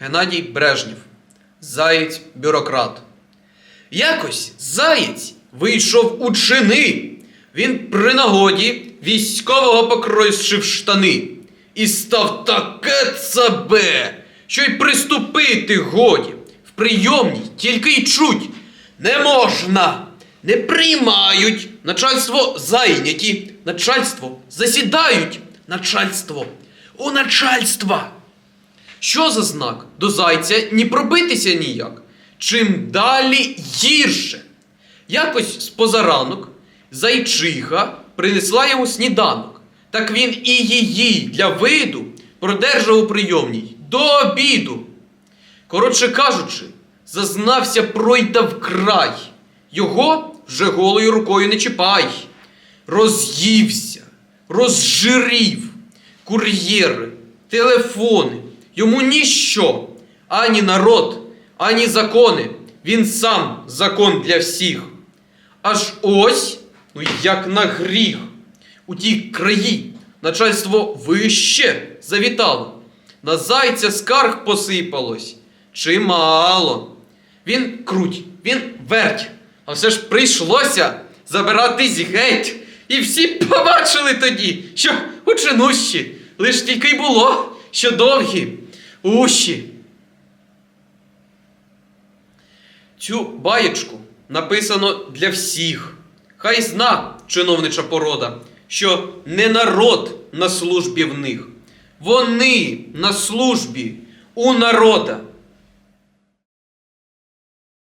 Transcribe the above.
Геннадій Брежнєв. Заєць бюрократ. Якось заєць вийшов у чини. Він при нагоді військового покрою зшив штани. І став таке цабе, що й приступити годі. В прийомній тільки й чуть. Не можна, не приймають. Начальство зайняті, начальство засідають, начальство у начальства. Що за знак? До зайця ні пробитися ніяк. Чим далі гірше. Якось з позаранок зайчиха принесла йому сніданок. Так він і її для виду продержав у прийомній до обіду. Коротше кажучи, зазнався пройда вкрай. Його вже голою рукою не чіпай. Роз'ївся, розжирів, кур'єри, телефони. Йому ніщо, ані народ, ані закони. Він сам закон для всіх. Аж ось, ну як на гріх, у тій краї начальство вище завітало. На зайця скарг посипалось чимало. Він круть, він верть, а все ж прийшлося забиратись геть. І всі побачили тоді, що учинущі, лиш тільки й було, що довгі уші. Цю баєчку написано для всіх. Хай зна чиновнича порода, що не народ на службі в них. Вони на службі у народа.